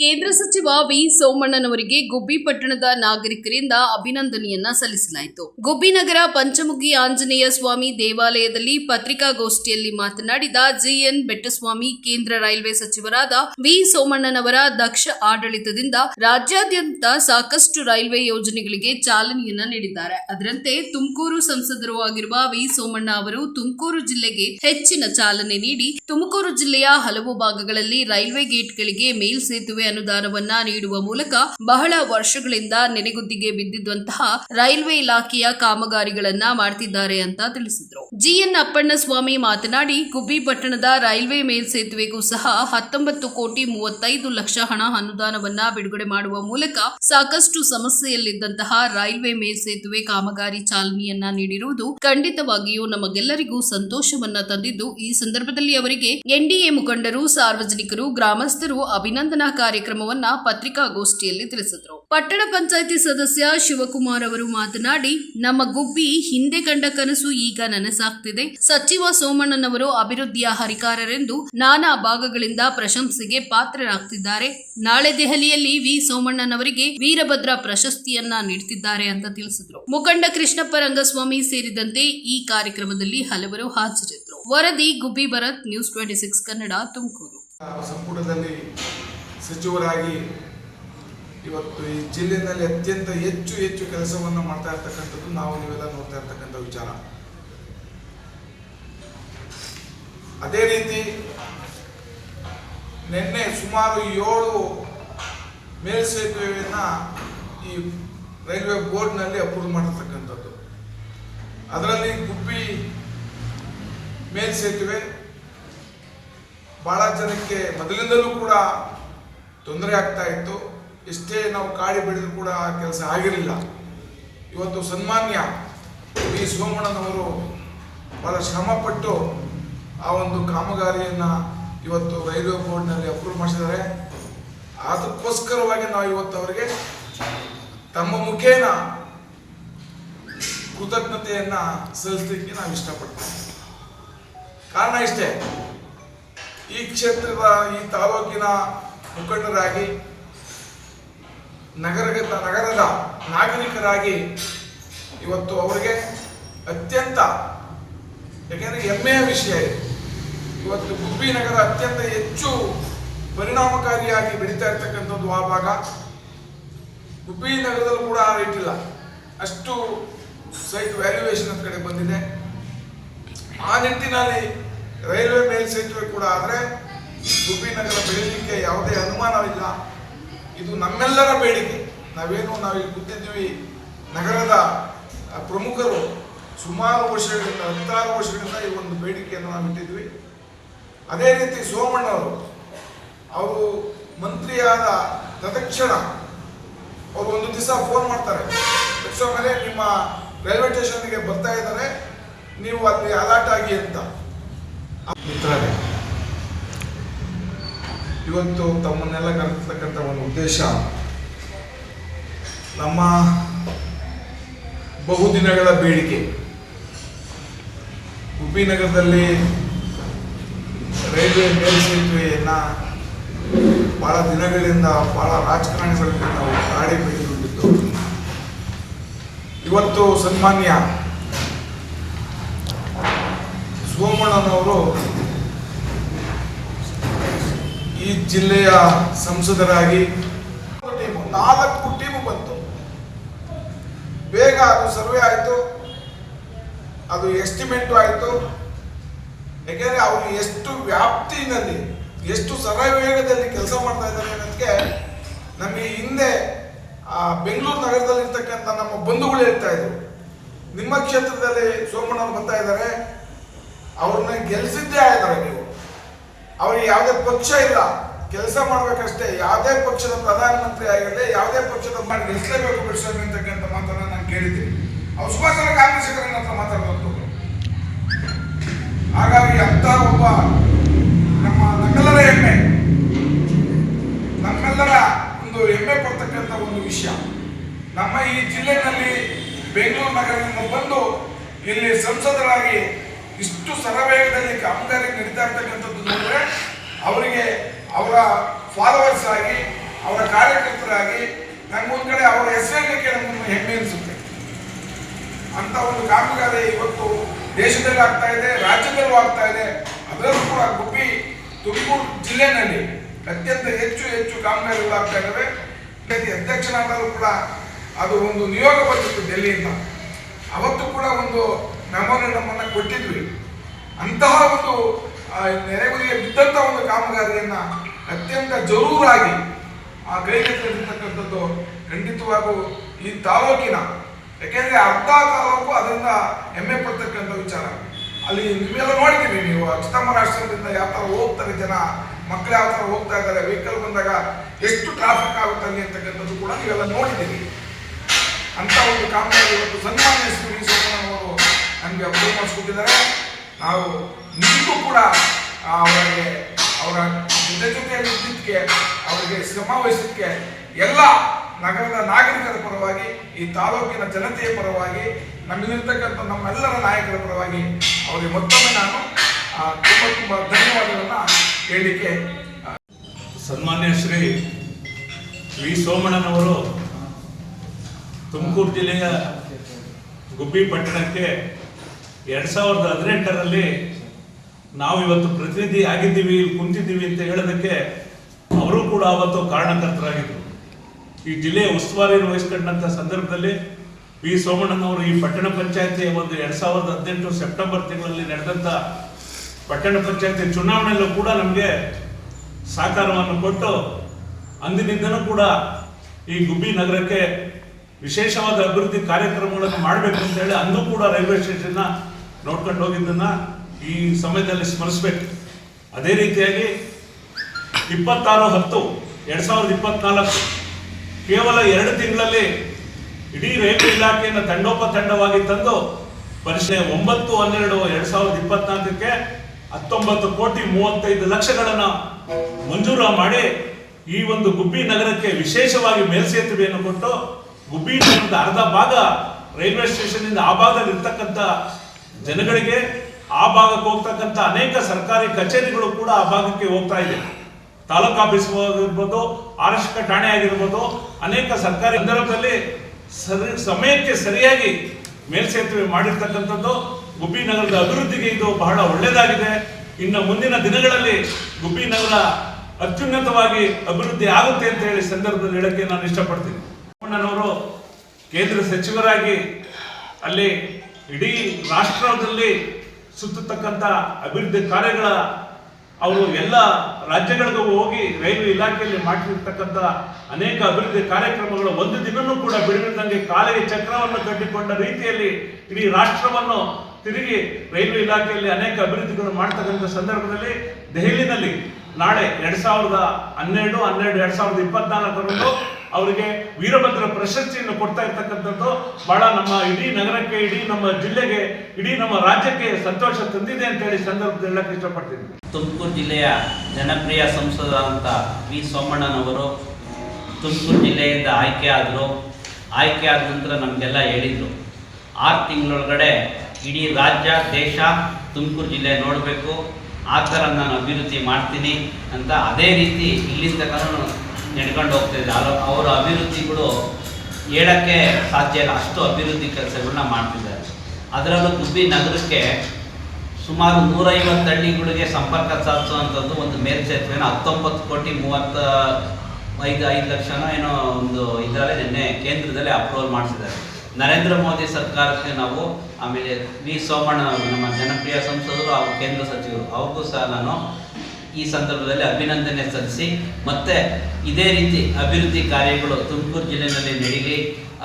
ಕೇಂದ್ರ ಸಚಿವ ವಿ ಸೋಮಣ್ಣನವರಿಗೆ ಗುಬ್ಬಿ ಪಟ್ಟಣದ ನಾಗರಿಕರಿಂದ ಅಭಿನಂದನೆಯನ್ನ ಸಲ್ಲಿಸಲಾಯಿತು. ಗುಬ್ಬಿ ನಗರ ಪಂಚಮುಖಿ ಆಂಜನೇಯ ಸ್ವಾಮಿ ದೇವಾಲಯದಲ್ಲಿ ಪತ್ರಿಕಾಗೋಷ್ಠಿಯಲ್ಲಿ ಮಾತನಾಡಿದ ಜಿಎನ್ ಬೆಟ್ಟಸ್ವಾಮಿ, ಕೇಂದ್ರ ರೈಲ್ವೆ ಸಚಿವರಾದ ವಿ ಸೋಮಣ್ಣನವರ ದಕ್ಷ ಆಡಳಿತದಿಂದ ರಾಜ್ಯಾದ್ಯಂತ ಸಾಕಷ್ಟು ರೈಲ್ವೆ ಯೋಜನೆಗಳಿಗೆ ಚಾಲನೆಯನ್ನ ನೀಡಿದ್ದಾರೆ. ಅದರಂತೆ ತುಮಕೂರು ಸಂಸದರು ಆಗಿರುವ ವಿ ಸೋಮಣ್ಣ ಅವರು ತುಮಕೂರು ಜಿಲ್ಲೆಗೆ ಹೆಚ್ಚಿನ ಚಾಲನೆ ನೀಡಿ, ತುಮಕೂರು ಜಿಲ್ಲೆಯ ಹಲವು ಭಾಗಗಳಲ್ಲಿ ರೈಲ್ವೆ ಗೇಟ್ಗಳಿಗೆ ಮೇಲ್ಸೇತುವೆ ಅನುದಾನವನ್ನ ನೀಡುವ ಮೂಲಕ ಬಹಳ ವರ್ಷಗಳಿಂದ ನೆನೆಗುದ್ದಿಗೆ ಬಿದ್ದಿದ್ದಂತಹ ರೈಲ್ವೆ ಇಲಾಖೆಯ ಕಾಮಗಾರಿಗಳನ್ನ ಮಾಡ್ತಿದ್ದಾರೆ ಅಂತ ತಿಳಿಸಿದ್ರು. ಜಿಎನ್ ಅಪ್ಪಣ್ಣಸ್ವಾಮಿ ಮಾತನಾಡಿ, ಗುಬ್ಬಿ ಪಟ್ಟಣದ ರೈಲ್ವೆ ಮೇಲ್ಸೇತುವೆಗೂ ಸಹ ಹತ್ತೊಂಬತ್ತು ಕೋಟಿ ಮೂವತ್ತೈದು ಲಕ್ಷ ಹಣ ಅನುದಾನವನ್ನ ಬಿಡುಗಡೆ ಮಾಡುವ ಮೂಲಕ ಸಾಕಷ್ಟು ಸಮಸ್ಯೆಯಲ್ಲಿದ್ದಂತಹ ರೈಲ್ವೆ ಮೇಲ್ಸೇತುವೆ ಕಾಮಗಾರಿ ಚಾಲನೆಯನ್ನ ನೀಡಿರುವುದು ಖಂಡಿತವಾಗಿಯೂ ನಮಗೆಲ್ಲರಿಗೂ ಸಂತೋಷವನ್ನ ತಂದಿದ್ದು. ಈ ಸಂದರ್ಭದಲ್ಲಿ ಅವರಿಗೆ ಎನ್ಡಿಎ ಮುಖಂಡರು, ಸಾರ್ವಜನಿಕರು, ಗ್ರಾಮಸ್ಥರು ಅಭಿನಂದನಾ ಕಾರ್ಯಕ್ರಮವನ್ನ ಪತ್ರಿಕಾಗೋಷ್ಠಿಯಲ್ಲಿ ತಿಳಿಸಿದರು. ಪಟ್ಟಣ ಪಂಚಾಯಿತಿ ಸದಸ್ಯ ಶಿವಕುಮಾರ್ ಅವರು ಮಾತನಾಡಿ, ನಮ್ಮ ಗುಬ್ಬಿ ಹಿಂದೆ ಕಂಡ ಕನಸು ಈಗ ನನಸಾಗ್ತಿದೆ. ಸಚಿವ ಸೋಮಣ್ಣನವರು ಅಭಿವೃದ್ಧಿಯ ಹರಿಕಾರರೆಂದು ನಾನಾ ಭಾಗಗಳಿಂದ ಪ್ರಶಂಸೆಗೆ ಪಾತ್ರರಾಗ್ತಿದ್ದಾರೆ. ನಾಳೆ ದೆಹಲಿಯಲ್ಲಿ ವಿ. ಸೋಮಣ್ಣನವರಿಗೆ ವೀರಭದ್ರ ಪ್ರಶಸ್ತಿಯನ್ನ ನೀಡುತ್ತಿದ್ದಾರೆ ಅಂತ ತಿಳಿಸಿದರು. ಮುಖಂಡ ಕೃಷ್ಣಪ್ಪ ರಂಗಸ್ವಾಮಿ ಸೇರಿದಂತೆ ಈ ಕಾರ್ಯಕ್ರಮದಲ್ಲಿ ಹಲವರು ಹಾಜರಿದ್ದರು. ವರದಿ, Gubbi Bharath, news twenty six Kannada Tumakuru. ಸಂಪುಟದಲ್ಲಿ ಸಚಿವರಾಗಿ ಇವತ್ತು ಈ ಜಿಲ್ಲೆಯಲ್ಲಿ ಅತ್ಯಂತ ಹೆಚ್ಚು ಹೆಚ್ಚು ಕೆಲಸವನ್ನು ಮಾಡ್ತಾ ಇರ್ತಕ್ಕಂಥದ್ದು ನಾವು ನೀವೆಲ್ಲ ನೋಡ್ತಾ ಇರ್ತಕ್ಕಂಥ ವಿಚಾರ. ಅದೇ ರೀತಿ ನಿನ್ನೆ ಸುಮಾರು ಏಳು ಮೇಲ್ಸೇತುವೆಯನ್ನ ಈ ರೈಲ್ವೆ ಬೋರ್ಡ್ನಲ್ಲಿ ಅಪ್ರೂವ್ ಮಾಡಿರ್ತಕ್ಕಂಥದ್ದು. ಅದರಲ್ಲಿ ಗುಬ್ಬಿ ಮೇಲ್ಸೇತುವೆ, ಬಹಳ ಜನಕ್ಕೆ ಮೊದಲಿಂದಲೂ ಕೂಡ ತೊಂದರೆ ಆಗ್ತಾ ಇತ್ತು. ಎಷ್ಟೇ ನಾವು ಕಾಡಿ ಬೆಳೆದ್ರು ಕೂಡ ಆ ಕೆಲಸ ಆಗಿರಲಿಲ್ಲ. ಇವತ್ತು ಸನ್ಮಾನ್ಯ ವಿ. ಸೋಮಣ್ಣನವರು ಬಹಳ ಶ್ರಮಪಟ್ಟು ಆ ಒಂದು ಕಾಮಗಾರಿಯನ್ನು ಇವತ್ತು ರೈಲ್ವೆ ಬೋರ್ಡ್ನಲ್ಲಿ ಅಪ್ರೂವ್ ಮಾಡಿಸಿದ್ದಾರೆ. ಅದಕ್ಕೋಸ್ಕರವಾಗಿ ನಾವು ಇವತ್ತು ಅವರಿಗೆ ತಮ್ಮ ಮುಖೇನ ಕೃತಜ್ಞತೆಯನ್ನು ಸಲ್ಲಿಸಲಿಕ್ಕೆ ನಾವು ಇಷ್ಟಪಡ್ತೇವೆ. ಕಾರಣ ಇಷ್ಟೇ, ಈ ಕ್ಷೇತ್ರದ ಈ ತಾಲೂಕಿನ ಮುಖಂಡರಾಗಿ ನಗರದ ನಗರದ ನಾಗರಿಕರಾಗಿ ಇವತ್ತು ಅವರಿಗೆ ಅತ್ಯಂತ, ಯಾಕೆಂದರೆ ಹೆಮ್ಮೆಯ ವಿಷಯ ಇದೆ. ಇವತ್ತು ಗುಬ್ಬಿ ನಗರ ಅತ್ಯಂತ ಹೆಚ್ಚು ಪರಿಣಾಮಕಾರಿಯಾಗಿ ಬೆಳೀತಾ ಇರ್ತಕ್ಕಂಥದ್ದು ಆ ಭಾಗ. ಗುಬ್ಬಿ ನಗರದಲ್ಲೂ ಕೂಡ ಆ ರೇಟ್ ಇಲ್ಲ. ಅಷ್ಟು ಸೈಟ್ ವ್ಯಾಲ್ಯೂಯೇಷನ್ ಕಡೆ ಬಂದಿದೆ. ಆ ನಿಟ್ಟಿನಲ್ಲಿ ರೈಲ್ವೆ ಮೇಲ್ಸೇತುವೆ ಕೂಡ ಆದರೆ ಗುಬ್ಬಿ ನಗರ ಬೆಳೀಲಿಕ್ಕೆ ಯಾವುದೇ ಅನುಮಾನವಿಲ್ಲ. ಇದು ನಮ್ಮೆಲ್ಲರ ಬೇಡಿಕೆ. ನಾವೇನು ನಾವು ಈಗ ಗೊತ್ತಿದ್ದೀವಿ ನಗರದ ಪ್ರಮುಖರು ಸುಮಾರು ವರ್ಷಗಳಿಂದ, ಹತ್ತಾರು ವರ್ಷಗಳಿಂದ ಈ ಒಂದು ಬೇಡಿಕೆಯನ್ನು ನಾವು ಇಟ್ಟಿದ್ವಿ ಅದೇ ರೀತಿ ಸೋಮಣ್ಣವರು, ಅವರು ಮಂತ್ರಿಯಾದ ತತ್ಕ್ಷಣ ಅವರು ಒಂದು ದಿವಸ ಫೋನ್ ಮಾಡ್ತಾರೆ. ತಕ್ಷಣ ಮೇಲೆ ನಿಮ್ಮ ರೈಲ್ವೆ ಸ್ಟೇಷನ್ಗೆ ಬರ್ತಾ ಇದ್ದಾರೆ, ನೀವು ಅಲ್ಲಿ ಅಲರ್ಟ್ ಆಗಿ ಅಂತ. ಮಿತ್ರರೇ ಇವತ್ತು ತಮ್ಮನ್ನೆಲ್ಲ ಕರೆತಕ್ಕಂಥ ಒಂದು ಉದ್ದೇಶ ನಮ್ಮ ಬಹುದಿನಗಳ ಬೇಡಿಕೆ. ಉಪ್ಪಿನಗರದಲ್ಲಿ ನಗರದಲ್ಲಿ ರೈಲ್ವೆ ಮೇಲ್ಸೇತುವೆಯನ್ನು ಬಹಳ ದಿನಗಳಿಂದ ಬಹಳ ರಾಜಕಾರಣಿಗಳಿಂದ ನಾವು ಕಾಡಿ ಬೆಳೆದುಕೊಂಡಿದ್ದು ಇವತ್ತು ಸನ್ಮಾನ್ಯ ಸೋಮಣ್ಣನವರು ಈ ಜಿಲ್ಲೆಯ ಸಂಸದರಾಗಿ ನಾಲ್ಕು ಟೀಮ್ ಬಂತು. ಬೇಗ ಅದು ಸರ್ವೆ ಆಯಿತು. ಅದು ಎಸ್ಟಿಮೇಟು ಆಯಿತು. ಯಾಕೆಂದರೆ ಅವರು ಎಷ್ಟು ವ್ಯಾಪ್ತಿನಲ್ಲಿ, ಎಷ್ಟು ಸರವೇಗದಲ್ಲಿ ಕೆಲಸ ಮಾಡ್ತಾ ಇದ್ದಾರೆ ಅನ್ನೋದಕ್ಕೆ ನಮಗೆ ಹಿಂದೆ ಬೆಂಗಳೂರು ನಗರದಲ್ಲಿ ಇರ್ತಕ್ಕಂಥ ನಮ್ಮ ಬಂಧುಗಳು ಹೇಳ್ತಾ ಇದ್ರು. ನಿಮ್ಮ ಕ್ಷೇತ್ರದಲ್ಲಿ ಸೋಮಣ್ಣವ್ರು ಬರ್ತಾ ಇದ್ದಾರೆ. ಅವ್ರನ್ನ ಗೆಲ್ಲಿಸಿದ್ದೇ ಆಯ್ತಾರೆ ನೀವು ಅವ್ರಿಗೆ ಯಾವುದೇ ಪಕ್ಷ ಇಲ್ಲ. ಕೆಲಸ ಮಾಡ್ಬೇಕಷ್ಟೇ. ಯಾವುದೇ ಪಕ್ಷದ ಪ್ರಧಾನಮಂತ್ರಿ ಆಗಿರಲಿ, ಯಾವುದೇ ಪಕ್ಷದ ಮಾಡಿ ಗೆಲ್ಲಿಸಲೇಬೇಕು ಬಿಡಿಸಲು ಅಂತಕ್ಕಂಥ ಮಾತನ್ನ ನಾನು ಕೇಳಿದ್ದೀನಿ. ಅವ್ರು ಸುಮಾರು ಸಲ ಕಾಂಗ್ರೆಸ್ ನನ್ನ ಹತ್ರ ಮಾತಾಡಬೇಕು ಹಾಗಾಗಿ ಅಂತ ಒಬ್ಬ ನಮ್ಮ ನಮ್ಮೆಲ್ಲರ ಹೆಮ್ಮೆ. ನಮ್ಮೆಲ್ಲರ ಒಂದು ಹೆಮ್ಮೆ ಕೊಡ್ತಕ್ಕಂಥ ಒಂದು ವಿಷಯ. ನಮ್ಮ ಈ ಜಿಲ್ಲೆನಲ್ಲಿ ಬೆಂಗಳೂರು ನಗರದಿಂದ ಬಂದು ಇಲ್ಲಿ ಸಂಸದರಾಗಿ ಇಷ್ಟು ಸರವೇಗದಲ್ಲಿ ಕಾಮಗಾರಿ ನಡೀತಾ ಇರ್ತಕ್ಕಂಥದ್ದು ಅವರಿಗೆ ಅವರ ಫಾಲೋವರ್ಸ್ ಆಗಿ, ಅವರ ಕಾರ್ಯಕರ್ತರಾಗಿ ನಮ್ಮ ಕಡೆ ಅವರ ಹೆಸರಿಡಲಿಕ್ಕೆ ನಮ್ಮನ್ನು ಹೆಮ್ಮೆ ಅನಿಸುತ್ತೆ. ಅಂತ ಒಂದು ಕಾಮಗಾರಿ ಇವತ್ತು ದೇಶದಲ್ಲೂ ಆಗ್ತಾ ಇದೆ, ರಾಜ್ಯದಲ್ಲೂ ಆಗ್ತಾ ಇದೆ. ಅದರಲ್ಲೂ ಕೂಡ ಗುಬ್ಬಿ ತುಮಕೂರು ಜಿಲ್ಲೆನಲ್ಲಿ ಅತ್ಯಂತ ಹೆಚ್ಚು ಹೆಚ್ಚು ಕಾಮಗಾರಿಗಳು ಆಗ್ತಾ ಇದ್ದಾವೆ. ಅಧ್ಯಕ್ಷನಾದರೂ ಕೂಡ ಅದು ಒಂದು ನಿಯೋಗ ಬಂದಿತ್ತು ಡೆಲ್ಲಿಯಿಂದ. ಅವತ್ತು ಕೂಡ ಒಂದು ಮೆಮೊರಂಡಮ್ ಕೊಟ್ಟಿದ್ವಿ. ಅಂತಹ ಒಂದು ಆ, ನೆರೆಗುದಿಗೆ ಬಿದ್ದಂತ ಒಂದು ಕಾಮಗಾರಿಯನ್ನ ಅತ್ಯಂತ ಜರೂರಾಗಿ ಆ ಕೈಗೆತ್ತಿರ್ತಕ್ಕಂಥದ್ದು ಖಂಡಿತವಾಗೂ ಈ ತಾಲೂಕಿನ. ಯಾಕೆಂದ್ರೆ ಅರ್ಧ ತಾಲೂಕು ಅದರಿಂದ ಹೆಮ್ಮೆ ಪಡ್ತಕ್ಕಂಥ ವಿಚಾರ. ಅಲ್ಲಿ ನೀವೆಲ್ಲ ನೋಡಿದ್ದೀವಿ ನೀವು ಚಿದಂಬರಾಶ್ರಮದಿಂದ ಯಾವ ಥರ ಹೋಗ್ತಾರೆ ಜನ ಮಕ್ಕಳು ಯಾವ ಥರ ಹೋಗ್ತಾ ಇದ್ದಾರೆ ವೆಹಿಕಲ್ ಬಂದಾಗ ಎಷ್ಟು ಟ್ರಾಫಿಕ್ ಆಗುತ್ತೆ ಅಲ್ಲಿ ಅಂತಕ್ಕಂಥದ್ದು ಕೂಡ ನೀವೆಲ್ಲ ನೋಡಿದ್ದೀವಿ ಅಂತ ಒಂದು ಕಾಮಗಾರಿ ಇವತ್ತು ಸನ್ಮಾನ್ಯ. ಸೋಮಣ್ಣನವರು ನಮಗೆ ಅಪ್ರೂವ್ ಮಾಡಿಸ್ಕೊಟ್ಟಿದ್ದಾರೆ. ನಾವು ನಿಮಗೂ ಕೂಡ ಅವರಿಗೆ ಅವರ ಜೊತೆ ಜೊತೆಯಲ್ಲಿ ಇದ್ದಕ್ಕೆ ಅವರಿಗೆ ಶ್ರಮ ಎಲ್ಲ ನಗರದ ನಾಗರಿಕರ ಪರವಾಗಿ, ಈ ತಾಲೂಕಿನ ಜನತೆಯ ಪರವಾಗಿ ನಮ್ಮಲ್ಲಿರ್ತಕ್ಕಂಥ ನಮ್ಮೆಲ್ಲರ ನಾಯಕರ ಪರವಾಗಿ ಅವರಿಗೆ ಮತ್ತೊಮ್ಮೆ ನಾನು ತುಂಬ ತುಂಬ ಧನ್ಯವಾದಗಳನ್ನು ಹೇಳಲಿಕ್ಕೆ ಸನ್ಮಾನ್ಯ ಶ್ರೀ ವಿ ಸೋಮಣ್ಣನವರು ತುಮಕೂರು ಜಿಲ್ಲೆಯ ಗುಬ್ಬಿ ಪಟ್ಟಣಕ್ಕೆ ಎರಡು ಸಾವಿರದ ಹದಿನೆಂಟರಲ್ಲಿ ನಾವು ಇವತ್ತು ಪ್ರತಿನಿಧಿ ಆಗಿದ್ದೀವಿ, ಇಲ್ಲಿ ಕುಂತಿದ್ದೀವಿ ಅಂತ ಹೇಳೋದಕ್ಕೆ ಅವರು ಕೂಡ ಅವತ್ತು ಕಾರಣಕರ್ತರಾಗಿದ್ದರು ಈ ಜಿಲ್ಲೆಯ ಉಸ್ತುವಾರಿ ವಹಿಸ್ಕೊಂಡಂಥ ಸಂದರ್ಭದಲ್ಲಿ ವಿ. ಸೋಮಣ್ಣನವರು ಈ ಪಟ್ಟಣ ಪಂಚಾಯತಿಯ ಒಂದು ಎರಡು ಸಾವಿರದ ಹದಿನೆಂಟು ಸೆಪ್ಟೆಂಬರ್ ತಿಂಗಳಲ್ಲಿ ನಡೆದಂಥ ಪಟ್ಟಣ ಪಂಚಾಯತಿ ಚುನಾವಣೆಯಲ್ಲೂ ಕೂಡ ನಮಗೆ ಸಹಕಾರವನ್ನು ಕೊಟ್ಟು ಅಂದಿನಿಂದನೂ ಕೂಡ ಈ ಗುಬ್ಬಿ ನಗರಕ್ಕೆ ವಿಶೇಷವಾದ ಅಭಿವೃದ್ಧಿ ಕಾರ್ಯಕ್ರಮಗಳನ್ನು ಮಾಡಬೇಕು ಅಂತ ಹೇಳಿ ಅಂದು ಕೂಡ ರೈಲ್ವೆ ಸ್ಟೇಷನ್ನ ನೋಡ್ಕೊಂಡು ಹೋಗಿದ್ದನ್ನ ಈ ಸಮಯದಲ್ಲಿ ಸ್ಮರಿಸ್ಬೇಕು. ಅದೇ ರೀತಿಯಾಗಿ ಇಪ್ಪತ್ತಾರು ಹತ್ತು, ಎರಡ್ ಸಾವಿರದ ಇಪ್ಪತ್ನಾಲ್ಕು, ಕೇವಲ ಎರಡು ತಿಂಗಳಲ್ಲಿ ಇಡೀ ರೈಲ್ವೆ ಇಲಾಖೆಯನ್ನು ತಂಡೋಪತಂಡವಾಗಿ ತಂದು ಪರಿಶೀಲನೆ ಒಂಬತ್ತು, ಹನ್ನೆರಡು, ಎರಡ್ ಸಾವಿರದ ಇಪ್ಪತ್ನಾಲ್ಕಕ್ಕೆ ಹತ್ತೊಂಬತ್ತು ಕೋಟಿ ಮೂವತ್ತೈದು ಲಕ್ಷಗಳನ್ನು ಮಂಜೂರು ಮಾಡಿ ಈ ಒಂದು ಗುಬ್ಬಿ ನಗರಕ್ಕೆ ವಿಶೇಷವಾಗಿ ಮೇಲ್ಸೇತುವೆಯನ್ನು ಕೊಟ್ಟು ಗುಬ್ಬಿ ನಗರದ ಅರ್ಧ ಭಾಗ ರೈಲ್ವೆ ಸ್ಟೇಷನ್ ಇಂದ ಆ ಭಾಗದಲ್ಲಿ ಇರ್ತಕ್ಕಂಥ ಜನಗಳಿಗೆ ಆ ಭಾಗಕ್ಕೆ ಹೋಗ್ತಕ್ಕಂಥ ಅನೇಕ ಸರ್ಕಾರಿ ಕಚೇರಿಗಳು ಕೂಡ ಆ ಭಾಗಕ್ಕೆ ಹೋಗ್ತಾ ಇದೆ. ತಾಲೂಕು ಆಫೀಸ್ ಆಗಿರ್ಬೋದು ಆರಕ್ಷಕ ಠಾಣೆ ಆಗಿರ್ಬೋದು, ಅನೇಕ ಸರ್ಕಾರಿ ಸಂದರ್ಭದಲ್ಲಿ ಸರಿ, ಸಮಯಕ್ಕೆ ಸರಿಯಾಗಿ ಮೇಲ್ಸೇತುವೆ ಮಾಡಿರ್ತಕ್ಕಂಥದ್ದು ಗುಬ್ಬಿ ನಗರದ ಅಭಿವೃದ್ಧಿಗೆ ಇದು ಬಹಳ ಒಳ್ಳೆಯದಾಗಿದೆ. ಇನ್ನು ಮುಂದಿನ ದಿನಗಳಲ್ಲಿ ಗುಬ್ಬಿ ನಗರ ಅತ್ಯುನ್ನತವಾಗಿ ಅಭಿವೃದ್ಧಿ ಆಗುತ್ತೆ ಅಂತ ಹೇಳಿ ಸಂದರ್ಭದಲ್ಲಿ ಹೇಳಕ್ಕೆ ನಾನು ಇಷ್ಟಪಡ್ತೀನಿ. ಕೇಂದ್ರ ಸಚಿವರಾಗಿ ಅಲ್ಲಿ ಇಡೀ ರಾಷ್ಟ್ರದಲ್ಲಿ ಸುತ್ತತಕ್ಕಂಥ ಅಭಿವೃದ್ಧಿ ಕಾರ್ಯಗಳ ಅವರು ಎಲ್ಲ ರಾಜ್ಯಗಳಿಗೂ ಹೋಗಿ ರೈಲ್ವೆ ಇಲಾಖೆಯಲ್ಲಿ ಮಾಡಿರ್ತಕ್ಕಂಥ ಅನೇಕ ಅಭಿವೃದ್ಧಿ ಕಾರ್ಯಕ್ರಮಗಳು ಒಂದು ದಿನನೂ ಕೂಡ ಬಿಡದಂಗೆ ಕಾಲಿಗೆ ಚಕ್ರವನ್ನು ಕಟ್ಟಿಕೊಂಡ ರೀತಿಯಲ್ಲಿ ಇಡೀ ರಾಷ್ಟ್ರವನ್ನು ತಿರುಗಿ ರೈಲ್ವೆ ಇಲಾಖೆಯಲ್ಲಿ ಅನೇಕ ಅಭಿವೃದ್ಧಿಗಳು ಮಾಡ್ತಕ್ಕಂಥ ಸಂದರ್ಭದಲ್ಲಿ ದೆಹಲಿನಲ್ಲಿ ನಾಳೆ ಎರಡ್ ಸಾವಿರದ ಹನ್ನೆರಡು ಹನ್ನೆರಡು, ಎರಡ್ ಸಾವಿರದ ಇಪ್ಪತ್ನಾಲ್ಕರಂದು ಅವರಿಗೆ ವೀರಭದ್ರ ಪ್ರಶಸ್ತಿಯನ್ನು ಕೊಡ್ತಾ ಇರ್ತಕ್ಕಂಥದ್ದು ಬಹಳ ನಮ್ಮ ಇಡೀ ನಗರಕ್ಕೆ, ಇಡೀ ನಮ್ಮ ಜಿಲ್ಲೆಗೆ, ಇಡೀ ನಮ್ಮ ರಾಜ್ಯಕ್ಕೆ ಸಂತೋಷ ತಂದಿದೆ ಅಂತ ಹೇಳಿ ಸಂದರ್ಭದಲ್ಲಿ ಹೇಳಕ್ಕೆ ಇಷ್ಟಪಡ್ತೀನಿ. ತುಮಕೂರು ಜಿಲ್ಲೆಯ ಜನಪ್ರಿಯ ಸಂಸದರಾದಂಥ ವಿ. ಸೋಮಣ್ಣನವರು ತುಮಕೂರು ಜಿಲ್ಲೆಯಿಂದ ಆಯ್ಕೆ ಆದರು. ಆಯ್ಕೆ ಆದ ನಂತರ ನಮಗೆಲ್ಲ ಹೇಳಿದರು. ಆರು ತಿಂಗಳೊಳಗಡೆ ಇಡೀ ರಾಜ್ಯ, ದೇಶ ತುಮಕೂರು ಜಿಲ್ಲೆ ನೋಡಬೇಕು. ಆ ಥರ ನಾನು ಅಭಿವೃದ್ಧಿ ಮಾಡ್ತೀನಿ ಅಂತ ಅದೇ ರೀತಿ ಇಲ್ಲಿಂದ ನಡ್ಕೊಂಡು ಹೋಗ್ತಿದ್ದಾರೆ ಅಲ್ಲ- ಅವರ ಅಭಿವೃದ್ಧಿಗಳು ಹೇಳೋಕ್ಕೆ ಸಾಧ್ಯ ಇಲ್ಲ. ಅಷ್ಟು ಅಭಿವೃದ್ಧಿ ಕೆಲಸಗಳನ್ನ ಮಾಡ್ತಿದ್ದಾರೆ. ಅದರಲ್ಲೂ ಗುಬ್ಬಿ ನಗರಕ್ಕೆ ಸುಮಾರು ನೂರೈವತ್ತು ಹಳ್ಳಿಗಳಿಗೆ ಸಂಪರ್ಕ ಸಾಧಿಸುವಂಥದ್ದು ಒಂದು ಮೇಲ್ಸೇತುವೆನ ಹತ್ತೊಂಬತ್ತು ಕೋಟಿ ಮೂವತ್ತ ಐದು ಐದು ಲಕ್ಷನೋ ಏನೋ ಒಂದು ಇದರಲ್ಲಿ ನಿನ್ನೆ ಕೇಂದ್ರದಲ್ಲಿ ಅಪ್ರೂವಲ್ ಮಾಡಿಸಿದ್ದಾರೆ. ನರೇಂದ್ರ ಮೋದಿ ಸರ್ಕಾರಕ್ಕೆ ನಾವು ಆಮೇಲೆ ವಿ ಸೋಮಣ್ಣ ಅವರು, ನಮ್ಮ ಜನಪ್ರಿಯ ಸಂಸದರು ಹಾಗೂ ಕೇಂದ್ರ ಸಚಿವರು, ಅವ್ರಿಗೂ ಸಹ ನಾನು ಈ ಸಂದರ್ಭದಲ್ಲಿ ಅಭಿನಂದನೆ ಸಲ್ಲಿಸಿ, ಮತ್ತೆ ಇದೇ ರೀತಿ ಅಭಿವೃದ್ಧಿ ಕಾರ್ಯಗಳು ತುಮಕೂರು ಜಿಲ್ಲೆಯಲ್ಲಿ ನಡೀಲಿ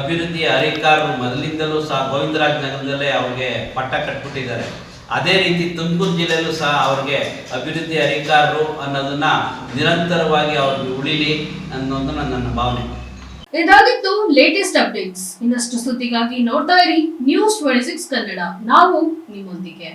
ಅಭಿವೃದ್ಧಿಯ ಅಧಿಕಾರರು ಮೊದಲಿಂದಲೂ ಸಹ ಗೋವಿಂದರಾಜ್ ನಗರದಲ್ಲೇ ಅವ್ರಿಗೆ ಪಟ್ಟ ಕಟ್ಬಿಟ್ಟಿದ್ದಾರೆ. ಅದೇ ರೀತಿ ತುಮಕೂರು ಜಿಲ್ಲೆಯಲ್ಲೂ ಸಹ ಅವ್ರಿಗೆ ಅಭಿವೃದ್ಧಿ ಅಧಿಕಾರರು ಅನ್ನೋದನ್ನ ನಿರಂತರವಾಗಿ ಅವ್ರಿಗೆ ಉಳಿಲಿ ಅನ್ನೋದು ನನ್ನ ಭಾವನೆ. ಇದಾಗಿತ್ತು ಲೇಟೆಸ್ಟ್ ಅಪ್ಡೇಟ್ಸ್ ಇನ್ನಷ್ಟು ಸುದ್ದಿಗಾಗಿ ನೋಡ್ತಾ ಇರಿ ನ್ಯೂಸ್ ಟ್ವೆಂಟಿ ಸಿಕ್ಸ್ ಕನ್ನಡ. ನಾವು ನಿಮ್ಮೊಂದಿಗೆ.